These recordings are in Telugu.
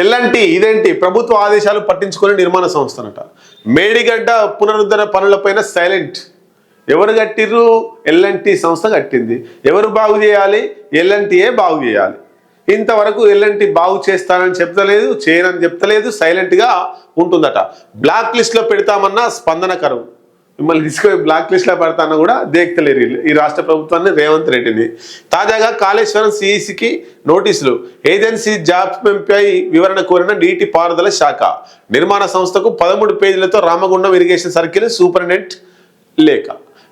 ఎల్లంటి ఇదేంటి? ప్రభుత్వ ఆదేశాలు పట్టించుకొని నిర్మాణ సంస్థనట. మేడిగడ్డ పునరుద్ధరణ పనులపైన సైలెంట్. ఎవరు కట్టిర్రు? ఎల్ఎన్టీ సంస్థ కట్టింది. ఎవరు బాగు చేయాలి? ఎల్ఎన్టీఏ బాగు చేయాలి. ఇంతవరకు ఎల్ఎన్టీ బాగు చేస్తానని చెప్తలేదు చేయనని చెప్తలేదు సైలెంట్గా ఉంటుందట. బ్లాక్ లిస్ట్లో పెడతామన్న స్పందన కరువు. మిమ్మల్ని తీసుకుని బ్లాక్ లిస్ట్లో పెడతానో కూడా దేక్తలేరు ఈ రాష్ట్ర ప్రభుత్వాన్ని రేవంత్ రెడ్డిని. తాజాగా కాళేశ్వరం సిఈసికి నోటీసులు. ఏజెన్సీ జాప్యంపై వివరణ కోరిన నీటి పారుదల శాఖ. నిర్మాణ సంస్థకు పదమూడు పేజీలతో రామగుండం ఇరిగేషన్ సర్కిల్ సూపరింటెండెంట్ లేఖ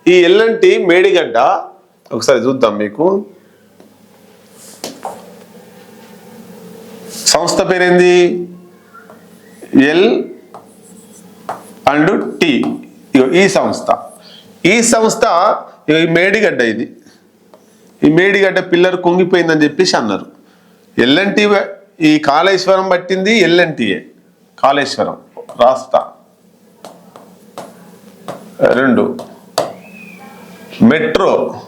ఈ ఎల్లంటి మేడిగడ్డ ఒకసారి చూద్దాం మీకు. సంస్థ పేరేంది? L and T. ఈ సంస్థ. ఈ సంస్థ ఈ మేడిగడ్డ ఇది. ఈ మేడిగడ్డ పిల్లర్ కుంగిపోయిందని చెప్పేసి అన్నారు. ఎల్ఎన్టీ ఈ కాళేశ్వరం పట్టింది ఎల్ఎన్టీఏ. కాళేశ్వరం రాస్తా. రెండు. మెట్రో.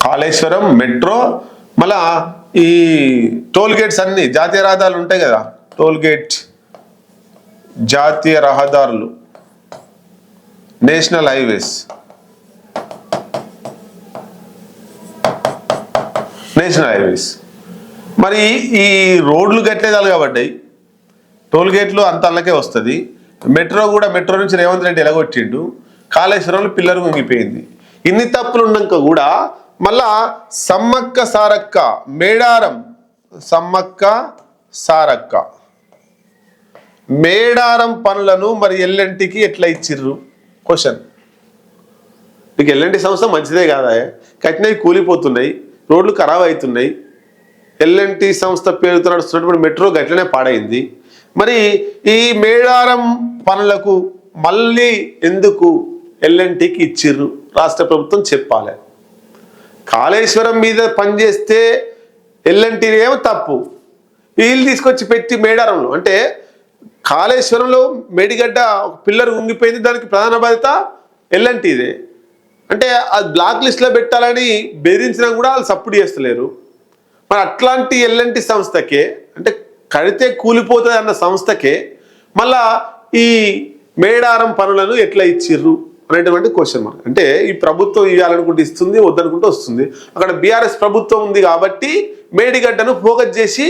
కాళేశ్వరం మెట్రో మళ్ళా ఈ టోల్ గేట్స్ అన్ని జాతీయ రహదారులు ఉంటాయి కదా టోల్ గేట్స్. జాతీయ రహదారులు నేషనల్ హైవేస్. National highways. మరి ఈ రోడ్లు కట్టేదాలు కాబట్టాయి టోల్ గేట్లు అంత అల్లకే వస్తుంది. మెట్రో కూడా మెట్రో నుంచి రేవంత్ రెడ్డి ఎలగొట్టిండు కాళేశ్వరంలో పిల్లర్ వంగిపోయింది ఇన్ని తప్పులు ఉన్నాక కూడా మళ్ళా సమ్మక్క సారక్క మేడారం సమ్మక్క సారక్క. మేడారం పనులను మరి ఎల్ఎన్టీకి ఎట్లా ఇచ్చిర్రు? క్వశ్చన్ నీకు ఎల్ఎన్టీ సంస్థ మంచిదే కాదా? కట్టినవి కూలిపోతున్నాయి రోడ్లు ఖరాబ్ అవుతున్నాయి. ఎల్ఎన్టీ సంస్థ పేరుతో నడుస్తున్నటువంటి మెట్రో గట్లనే పాడైంది. మరి ఈ మేడారం పనులకు మళ్ళీ ఎందుకు ఎల్ఎన్టీకి ఇచ్చిర్రు? రాష్ట్ర ప్రభుత్వం చెప్పాలి. కాళేశ్వరం మీద పనిచేస్తే ఎల్ఎన్టీ ఏమో తప్పు. వీళ్ళు తీసుకొచ్చి పెట్టి మేడారంలో అంటే కాళేశ్వరంలో మేడిగడ్డ ఒక పిల్లర్ ఉంగిపోయింది దానికి ప్రధాన బాధ్యత ఎల్ఎన్టీదే. అంటే అది బ్లాక్ లిస్ట్లో పెట్టాలని బెదిరించినా కూడా వాళ్ళు సపోర్ట్ చేస్తలేరు. మరి అట్లాంటి ఎల్ఎన్టీ సంస్థకే అంటే కడితే కూలిపోతుంది అన్న సంస్థకే మళ్ళా ఈ మేడారం పనులను ఎట్లా ఇచ్చిర్రు అనేటువంటి క్వశ్చన్ మార్క్ అంటే ఈ ప్రభుత్వం ఇవ్వాలనుకుంటే ఇస్తుంది వద్దనుకుంటే వస్తుంది. అక్కడ బీఆర్ఎస్ ప్రభుత్వం ఉంది కాబట్టి మేడిగడ్డను ఫోకస్ చేసి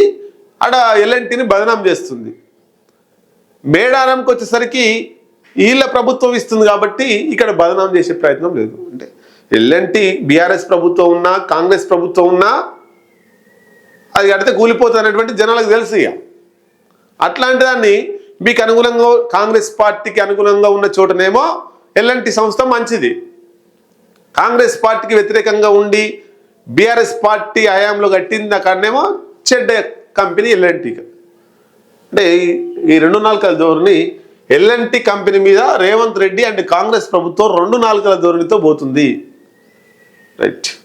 ఆడ ఎల్ఎన్టీని బదనాం చేస్తుంది. మేడారంకి వచ్చేసరికి వీళ్ళ ప్రభుత్వం ఇస్తుంది కాబట్టి ఇక్కడ బదనాం చేసే ప్రయత్నం లేదు. అంటే ఎల్ఎన్టీ బీఆర్ఎస్ ప్రభుత్వం ఉన్నా కాంగ్రెస్ ప్రభుత్వం ఉన్నా అది కడితే కూలిపోతుంది జనాలకు తెలుసు ఇక. అట్లాంటి దాన్ని మీకు అనుగుణంగా కాంగ్రెస్ పార్టీకి అనుకూలంగా ఉన్న చోటనేమో ఎల్ఎన్టీ సంస్థ మంచిది. కాంగ్రెస్ పార్టీకి వ్యతిరేకంగా ఉండి బీఆర్ఎస్ పార్టీ హయాంలో కట్టింది అక్కడనేమో చెడ్డ కంపెనీ ఎల్ఎన్టీకి. అంటే ఈ- రెండు నాలుకల ధోరణి ఎల్ఎన్టీ కంపెనీ మీద రేవంత్ రెడ్డి అండ్ కాంగ్రెస్ ప్రభుత్వం రెండు నాలుకల ధోరణితో పోతుంది. రైట్.